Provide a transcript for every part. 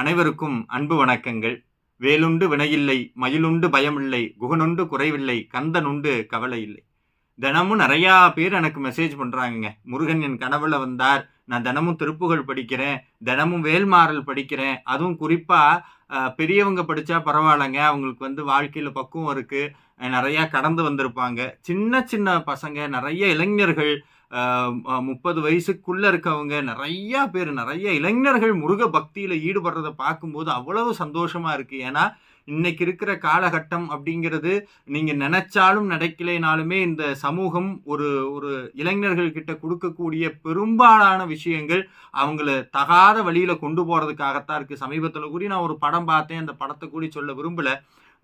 அனைவருக்கும் அன்பு வணக்கங்கள். வேலுண்டு வினையில்லை மயிலுண்டு பயமில்லை குகனுண்டு குறைவில்லை கந்தனுண்டு கவலை இல்லை தினமும் நிறையா பேர் எனக்கு மெசேஜ் பண்ணுறாங்கங்க முருகன் என் கனவுல வந்தார். நான் தினமும் திருப்புகள் படிக்கிறேன். தினமும் வேல்மாறல் படிக்கிறேன். அதுவும் குறிப்பாக பெரியவங்க படித்தா பரவாயில்லைங்க. அவங்களுக்கு வந்து வாழ்க்கையில் பக்குவம் இருக்குது நிறையா கடந்து வந்திருப்பாங்க. சின்ன சின்ன பசங்க நிறைய இளைஞர்கள் முப்பது வயசுக்குள்ளே இருக்கவங்க நிறையா பேர் நிறைய இளைஞர்கள் முருக பக்தியில் ஈடுபடுறதை பார்க்கும்போது அவ்வளவு சந்தோஷமாக இருக்குது ஏன்னா இன்னைக்கு இருக்கிற காலகட்டம் அப்படிங்கிறது நீங்கள் நினைச்சாலும் நடக்கலைனாலுமே இந்த சமூகம் ஒரு ஒரு இளைஞர்கள் கிட்ட கொடுக்கக்கூடிய பெரும்பாலான விஷயங்கள் அவங்கள தகாத வழியில் கொண்டு போகிறதுக்காகத்தான் இருக்குது சமீபத்தில் கூடி நான் ஒரு படம் பார்த்தேன். அந்த படத்தை கூடி சொல்ல விரும்பலை.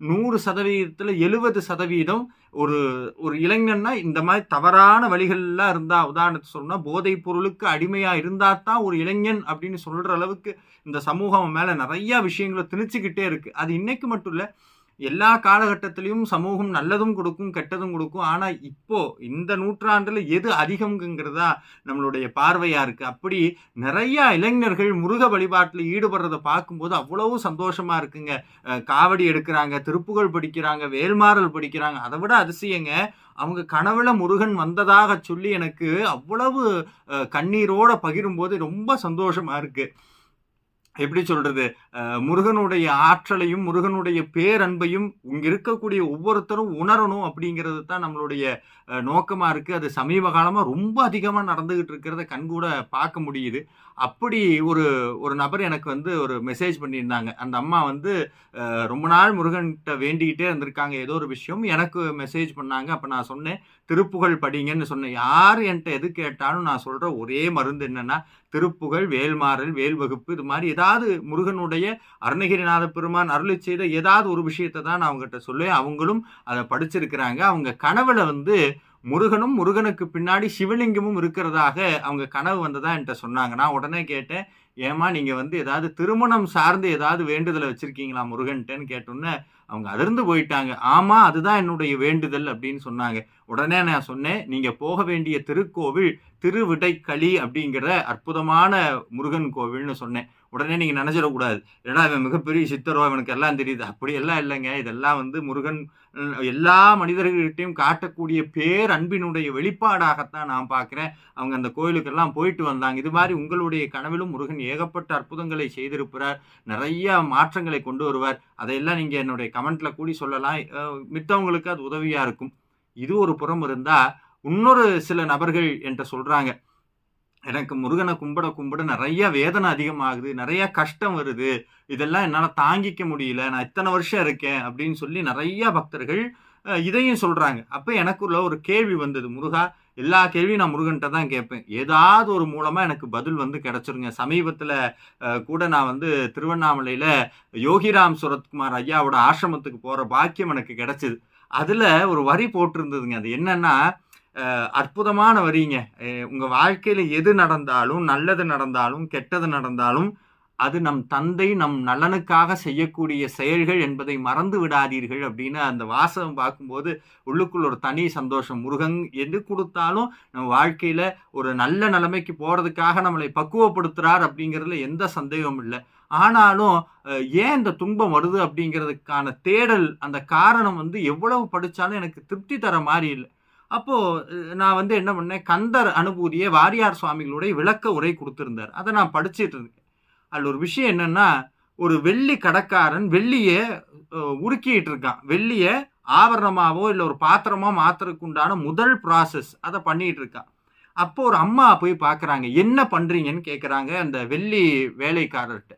நூறு சதவீதத்தில் எழுபது சதவீதம் ஒரு ஒரு இளைஞன்னா இந்த மாதிரி தவறான வழிகள்லாம் இருந்தால் உதாரணத்துக்கு சொல்லணும்னா போதைப் பொருளுக்கு அடிமையாக இருந்தால் தான் ஒரு இளைஞன் அப்படின்னு சொல்கிற அளவுக்கு இந்த சமூகம் மேலே நிறையா விஷயங்களை திணிச்சுக்கிட்டே இருக்குது அது இன்றைக்கு மட்டும் இல்லை எல்லா காலகட்டத்திலையும் சமூகம் நல்லதும் கொடுக்கும் கெட்டதும் கொடுக்கும். ஆனால் இப்போது இந்த நூற்றாண்டில் எது அதிகம்ங்கிறதா நம்மளுடைய பார்வையாக இருக்குது அப்படி நிறையா இளைஞர்கள் முருக வழிபாட்டில் ஈடுபடுறதை பார்க்கும்போது அவ்வளவு சந்தோஷமாக இருக்குங்க. காவடி எடுக்கிறாங்க திருப்புகள் படிக்கிறாங்க வேல்மாறல் படிக்கிறாங்க. அதை விட அதிசயங்க அவங்க கனவுல முருகன் வந்ததாக சொல்லி எனக்கு அவ்வளவு கண்ணீரோட பகிரும்போது ரொம்ப சந்தோஷமாக இருக்குது எப்படி சொல்கிறது முருகனுடைய ஆற்றலையும் முருகனுடைய பேரன்பையும் இங்கே இருக்கக்கூடிய ஒவ்வொருத்தரும் உணரணும் அப்படிங்கிறது தான் நம்மளுடைய நோக்கமாக இருக்குது அது சமீப காலமாக ரொம்ப அதிகமாக நடந்துக்கிட்டு இருக்கிறத கண்கூட பார்க்க முடியுது. அப்படி ஒரு ஒரு நபர் எனக்கு வந்து ஒரு மெசேஜ் பண்ணியிருந்தாங்க. அந்த அம்மா வந்து ரொம்ப நாள் முருகன்கிட்ட வேண்டிக்கிட்டே இருந்திருக்காங்க ஏதோ ஒரு விஷயம். எனக்கு மெசேஜ் பண்ணாங்க. அப்போ நான் சொன்னேன் திருப்புகழ் படிங்கன்னு சொன்னேன். யார் என்கிட்ட எது கேட்டாலும் நான் சொல்கிற ஒரே மருந்து என்னென்னா திருப்புகழ் வேல்மாறல் வேல் வகுப்பு இது மாதிரி ஏதாவது ஏதாவது முருகனுடைய அருணகிரிநாத பெருமான் அருளி செய்த ஏதாவது ஒரு விஷயத்தை தான் நான் அவங்ககிட்ட சொல்லுவேன். அவங்களும் அதை படிச்சிருக்கிறாங்க. அவங்க கனவுல வந்து முருகனும் முருகனுக்கு பின்னாடி சிவலிங்கமும் இருக்கிறதாக அவங்க கனவு வந்ததா என்கிட்ட சொன்னாங்க. நான் உடனே கேட்டேன் ஏமா நீங்கள் வந்து ஏதாவது திருமணம் சார்ந்து ஏதாவது வேண்டுதலை வச்சுருக்கீங்களா முருகன்ட்டேன்னு? கேட்டோன்னே அவங்க அதிர்ந்து போயிட்டாங்க. ஆமாம் அதுதான் என்னுடைய வேண்டுதல் அப்படின்னு சொன்னாங்க. உடனே நான் சொன்னேன் நீங்கள் போக வேண்டிய திருக்கோவில் திருவிடைக்களி அப்படிங்கிற அற்புதமான முருகன் கோவில்னு சொன்னேன். உடனே நீங்கள் நினச்சிடக்கூடாது. ஏன்னா இவன் மிகப்பெரிய சித்தரோ அவனுக்கு எல்லாம் தெரியுது. அப்படியெல்லாம் இல்லைங்க. இதெல்லாம் வந்து முருகன் எல்லா மனிதர்கள்கிட்டையும் காட்டக்கூடிய பேர் அன்பினுடைய வெளிப்பாடாகத்தான் நான் பார்க்குறேன். அவங்க அந்த கோயிலுக்கெல்லாம் போயிட்டு வந்தாங்க. இது மாதிரி உங்களுடைய கனவிலும் முருகன் ஏகப்பட்ட அற்புதங்களை செய்திருப்பார் நிறைய மாற்றங்களை கொண்டு வருவார். அதையெல்லாம் நீங்கள் என்னுடைய கமெண்ட்டில் கூடி சொல்லலாம். மித்தவங்களுக்கு அது உதவியாக இருக்கும். இது ஒரு புறம் இருந்தால் இன்னொரு சில நபர்கள் என்கிட்ட சொல்கிறாங்க எனக்கு முருகனை கும்பிட கும்பிட நிறைய வேதனை அதிகமாகுது நிறைய கஷ்டம் வருது. இதெல்லாம் என்னால் தாங்கிக்க முடியல. நான் இத்தனை வருஷம் இருக்கேன் அப்படின்னு சொல்லி நிறைய பக்தர்கள் இதையும் சொல்கிறாங்க அப்போ எனக்குள்ள ஒரு கேள்வி வந்தது. முருகா எல்லா கேள்வியும் நான் முருகன்கிட்ட தான் கேட்பேன். ஏதாவது ஒரு மூலமாக எனக்கு பதில் வந்து கிடச்சிருங்க. சமீபத்தில் கூட நான் வந்து திருவண்ணாமலையில் யோகிராம் சுரத்குமார் ஐயாவோட ஆசிரமத்துக்கு போகிற பாக்கியம் எனக்கு கிடச்சிது. அதில் ஒரு வரி போட்டிருந்ததுங்க. அது என்னென்னா அற்புதமான வரிங்க. உங்கள் வாழ்க்கையில் எது நடந்தாலும் நல்லது நடந்தாலும் கெட்டது நடந்தாலும் அது நம் தந்தை நம் நலனுக்காக செய்யக்கூடிய செயல்கள் என்பதை மறந்து விடாதீர்கள் அப்படின்னு அந்த வாசகம் பார்க்கும்போது உள்ளுக்குள் ஒரு தனி சந்தோஷம். முருகன் எது கொடுத்தாலும் நம்ம வாழ்க்கையில் ஒரு நல்ல நிலைமைக்கு போகிறதுக்காக நம்மளை பக்குவப்படுத்துகிறார் அப்படிங்கிறதுல எந்த சந்தேகமும் இல்லை. ஆனாலும் ஏன் இந்த துன்பம் வருது அப்படிங்கிறதுக்கான தேடல் அந்த காரணம் வந்து எவ்வளவு படித்தாலும் எனக்கு திருப்தி தர மாதிரி இல்லை. அப்போது நான் வந்து என்ன பண்ணேன்? கந்தர் அனுபூதியை வாரியார் சுவாமிகளுடைய விளக்க உரை கொடுத்துருந்தார். அதை நான் படிச்சுட்டு இருந்தேன். அதில் ஒரு விஷயம் என்னென்னா ஒரு வெள்ளி கடைக்காரன் வெள்ளியை உருக்கிட்டு இருக்கான் வெள்ளியை ஆபரணமாகவோ இல்லை ஒரு பாத்திரமோ மாத்துறதுக்கு உண்டான முதல் ப்ராசஸ் அதை பண்ணிகிட்டு இருக்கான் அப்போ ஒரு அம்மா போய் பார்க்குறாங்க என்ன பண்ணுறீங்கன்னு கேட்குறாங்க அந்த வெள்ளி வேலைக்காரர்கிட்ட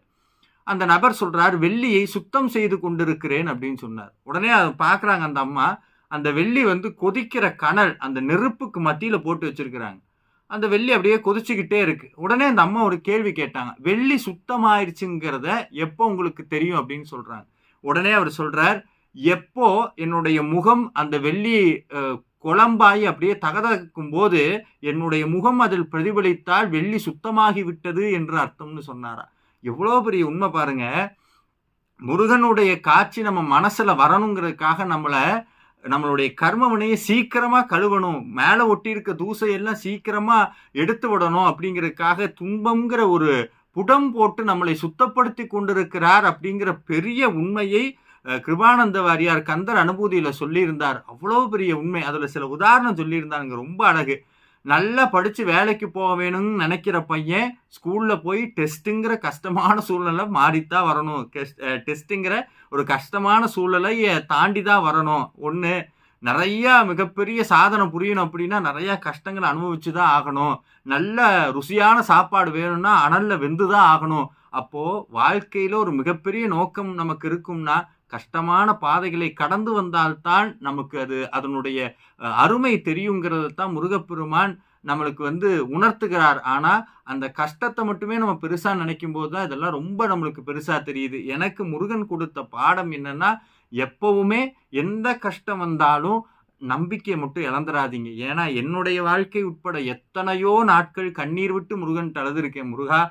அந்த நபர் சொல்கிறார் வெள்ளியை சுத்தம் செய்து கொண்டிருக்கிறேன் அப்படின்னு சொன்னார். உடனே அதை பார்க்குறாங்க அந்த அம்மா. அந்த வெள்ளி வந்து கொதிக்கிற கனல் அந்த நெருப்புக்கு மத்தியில் போட்டு வச்சிருக்கிறாங்க. அந்த வெள்ளி அப்படியே கொதிச்சுக்கிட்டே இருக்கு. உடனே அந்த அம்மா ஒரு கேள்வி கேட்டாங்க. வெள்ளி சுத்தமாயிருச்சுங்கிறத எப்போ உங்களுக்கு தெரியும் அப்படின்னு சொல்றாங்க. உடனே அவர் சொல்றார் எப்போ என்னுடைய முகம் அந்த வெள்ளி குழம்பாய் அப்படியே தகதக்கும் போது என்னுடைய முகம் அதில் பிரதிபலித்தால் வெள்ளி சுத்தமாகி விட்டது என்று அர்த்தம்னு சொன்னாரா. எவ்வளோ பெரிய உண்மை பாருங்க. முருகனுடைய காட்சி நம்ம மனசுல வரணுங்கிறதுக்காக நம்மளை நம்மளுடைய கர்மவனையை சீக்கிரமாக கழுவணும். மேலே ஒட்டி இருக்க தூசையெல்லாம் சீக்கிரமாக எடுத்து விடணும் அப்படிங்கிறதுக்காக துன்பங்கிற ஒரு புடம் போட்டு நம்மளை சுத்தப்படுத்தி கொண்டிருக்கிறார் அப்படிங்கிற பெரிய உண்மையை கிருபானந்த வாரியார் கந்தர் அனுபூதியில் சொல்லியிருந்தார். அவ்வளோ பெரிய உண்மை. அதில் சில உதாரணம் சொல்லியிருந்தாருங்க. ரொம்ப அழகு. நல்லா படித்து வேலைக்கு போக வேணும்னு நினைக்கிற பையன் ஸ்கூலில் போய் டெஸ்ட்டுங்கிற கஷ்டமான சூழ்நிலை மாறித்தான் வரணும். டெஸ்ட்டுங்கிற ஒரு கஷ்டமான சூழ்நிலையை தாண்டி தான் வரணும். ஒன்று நிறையா மிகப்பெரிய சாதனை புரியணும் அப்படின்னா நிறையா கஷ்டங்களை அனுபவிச்சு தான் ஆகணும். நல்ல ருசியான சாப்பாடு வேணும்னா அனல்ல வெந்து தான் ஆகணும். அப்போது வாழ்க்கையில் ஒரு மிகப்பெரிய நோக்கம் நமக்கு இருக்கும்னா கஷ்டமான பாதைகளை கடந்து வந்தால்தான் நமக்கு அது அதனுடைய அருமை தெரியுங்கிறது தான் முருகப்பெருமான் நம்மளுக்கு வந்து உணர்த்துகிறார். ஆனால் அந்த கஷ்டத்தை மட்டுமே நம்ம பெருசாக நினைக்கும் போது தான் இதெல்லாம் ரொம்ப நம்மளுக்கு பெருசாக தெரியுது. எனக்கு முருகன் கொடுத்த பாடம் என்னென்னா எப்பவுமே எந்த கஷ்டம் வந்தாலும் நம்பிக்கையை மட்டும் இழந்துடாதீங்க ஏன்னா என்னுடைய வாழ்க்கை உட்பட எத்தனையோ நாட்கள் கண்ணீர் விட்டு முருகன் அழுதுருக்கேன். முருகா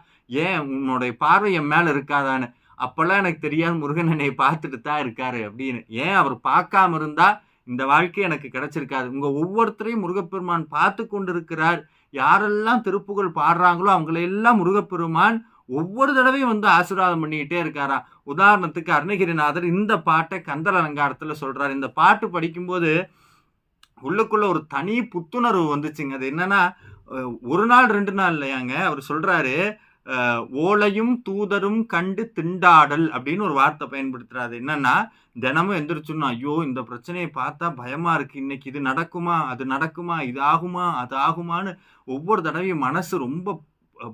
ஏன் உன்னுடைய பார்வை என் மேலே இருக்காதான்னு? அப்போல்லாம் எனக்கு தெரியாது முருகன் என்னை பார்த்துட்டு தான் இருக்காரு அப்படின்னு. ஏன்? அவர் பார்க்காம இருந்தா இந்த வாழ்க்கை எனக்கு கிடைச்சிருக்காது. உங்கள் ஒவ்வொருத்தரையும் முருகப்பெருமான் பார்த்து கொண்டிருக்கிறார். யாரெல்லாம் திருப்புகழ் பாடுறாங்களோ அவங்களையெல்லாம் முருகப்பெருமான் ஒவ்வொரு தடவையும் வந்து ஆசீர்வாதம் பண்ணிக்கிட்டே இருக்காராம். உதாரணத்துக்கு அருணகிரிநாதர் இந்த பாட்டை கந்தல் அலங்காரத்தில் சொல்கிறார் இந்த பாட்டு படிக்கும்போது உள்ளுக்குள்ள ஒரு தனி புத்துணர்வு வந்துச்சுங்க. அது என்னன்னா ஒரு நாள் ரெண்டு நாள் இல்லையாங்க? அவர் சொல்கிறாரு ஓலையும் தூதரும் கண்டு திண்டாடல் அப்படின்னு ஒரு வார்த்தை பயன்படுத்துறாரு. என்னன்னா தினமும் எந்திரிச்சுன்னா ஐயோ இந்த பிரச்சனையை பார்த்தா பயமா இருக்கு. இன்னைக்கு இது நடக்குமா? அது நடக்குமா? இது ஆகுமா? அது ஆகுமான்னு ஒவ்வொரு தடவையும் மனசு ரொம்ப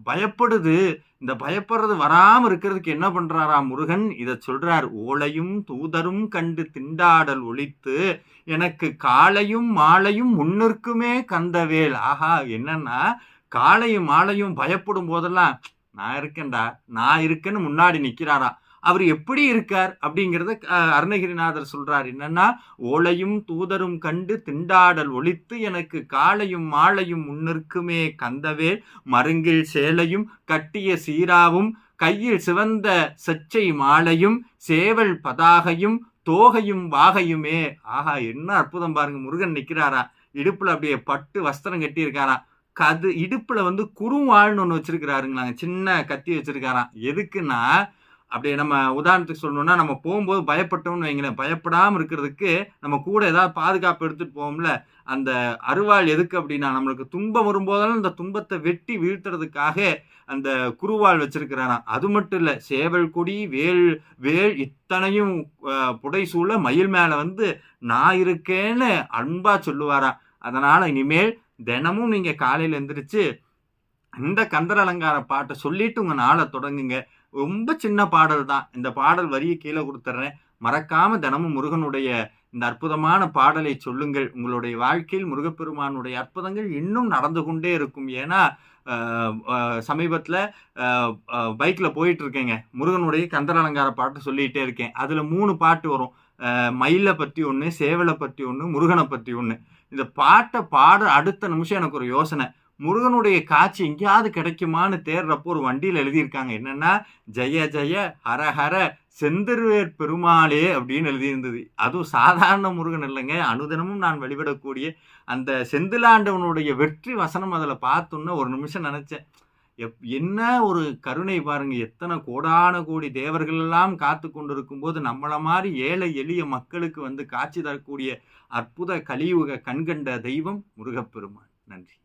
பயப்படுது. இந்த பயப்படுறது வராமல் இருக்கிறதுக்கு என்ன பண்றாராம் முருகன்? இதை சொல்றார். ஓலையும் தூதரும் கண்டு திண்டாடல் ஒழித்து எனக்கு காலையும் மாலையும் முன்னிற்குமே கந்தவேல். ஆஹா என்னன்னா காலையும் மாலையும் பயப்படும் போதெல்லாம் நான் இருக்கேன்டா நான் இருக்கேன்னு முன்னாடி நிற்கிறாராம் அவர் எப்படி இருக்கார் அப்படிங்கிறத அருணகிரிநாதர் சொல்றார். என்னன்னா ஓலையும் தூதரும் கண்டு திண்டாடல் ஒழித்து எனக்கு காலையும் மாலையும் முன்னிற்குமே கந்தவே மருங்கில் சேலையும் கட்டிய சீராவும் கையில் சிவந்த சச்சை மாலையும் சேவல் பதாகையும் தோகையும் வாகையுமே. ஆஹா என்ன அற்புதம் பாருங்க முருகன் நிற்கிறாரா இடுப்புல அப்படியே பட்டு வஸ்திரம் கட்டியிருக்காராம் கது இடுப்புல வந்து குறுவாள்னு ஒன்று வச்சிருக்கிறாருங்களாங்க. சின்ன கத்தி வச்சிருக்காராம். எதுக்குன்னா அப்படியே நம்ம உதாரணத்துக்கு சொல்லணும்னா நம்ம போகும்போது பயப்பட்டோம்னு வைங்களேன். பயப்படாமல் இருக்கிறதுக்கு நம்ம கூட ஏதாவது பாதுகாப்பு எடுத்துகிட்டு போவோம்ல. அந்த அருவாள் எதுக்கு அப்படின்னா நம்மளுக்கு துன்பம் வரும்போதெல்லாம் அந்த துன்பத்தை வெட்டி வீழ்த்துறதுக்காக அந்த குருவாள் வச்சிருக்கிறாராம். அது மட்டும் இல்லை சேவல் கொடி வேல் வேல் இத்தனையும் புடைசூழ மயில் மேலே வந்து நான் இருக்கேன்னு அன்பா சொல்லுவாராம். அதனால் இனிமேல் தினமும் நீங்கள் காலையில் எழுந்திரிச்சு இந்த கந்தர் அலங்கார பாட்டை சொல்லிட்டு உங்கள் நாளை தொடங்குங்க. ரொம்ப சின்ன பாடல் தான். இந்த பாடல் வரியை கீழே கொடுத்துட்றேன் மறக்காம தினமும் முருகனுடைய இந்த அற்புதமான பாடலை சொல்லுங்கள். உங்களுடைய வாழ்க்கையில் முருகப்பெருமானுடைய அற்புதங்கள் இன்னும் நடந்து கொண்டே இருக்கும். ஏன்னா சமீபத்தில் பைக்கில் போயிட்டு இருக்கேங்க. முருகனுடைய கந்தர் அலங்கார பாட்டு சொல்லிகிட்டே இருக்கேன். அதில் மூணு பாட்டு வரும். மயிலை பற்றி ஒன்று சேவலை பற்றி ஒன்று முருகனை பற்றி ஒன்று இந்த பாட்டை பாட அடுத்த நிமிஷம் எனக்கு ஒரு யோசனை. முருகனுடைய காட்சி எங்கேயாவது கிடைக்குமான்னு தேடுறப்போ ஒரு வண்டியில் எழுதியிருக்காங்க. என்னென்னா ஜெய ஜெய ஹர ஹர செந்தருவேர் பெருமாளே அப்படின்னு எழுதியிருந்தது. அதுவும் சாதாரண முருகன் இல்லைங்க. அனுதினமும் நான் வழிபடக்கூடிய அந்த செந்திலாண்டவனுடைய வெற்றி வசனம் அதில் பார்த்தோன்னே ஒரு நிமிஷம் நினச்சேன். எப் என்ன ஒரு கருணை பாருங்க. எத்தனை கோடான கோடி தேவர்கள் எல்லாம் காத்து கொண்டிருக்கும் போது நம்மளை மாதிரி ஏழை எளிய மக்களுக்கு வந்து காட்சி தரக்கூடிய அற்புத கலியுக கண்கண்ட தெய்வம் முருகப்பெருமான். நன்றி.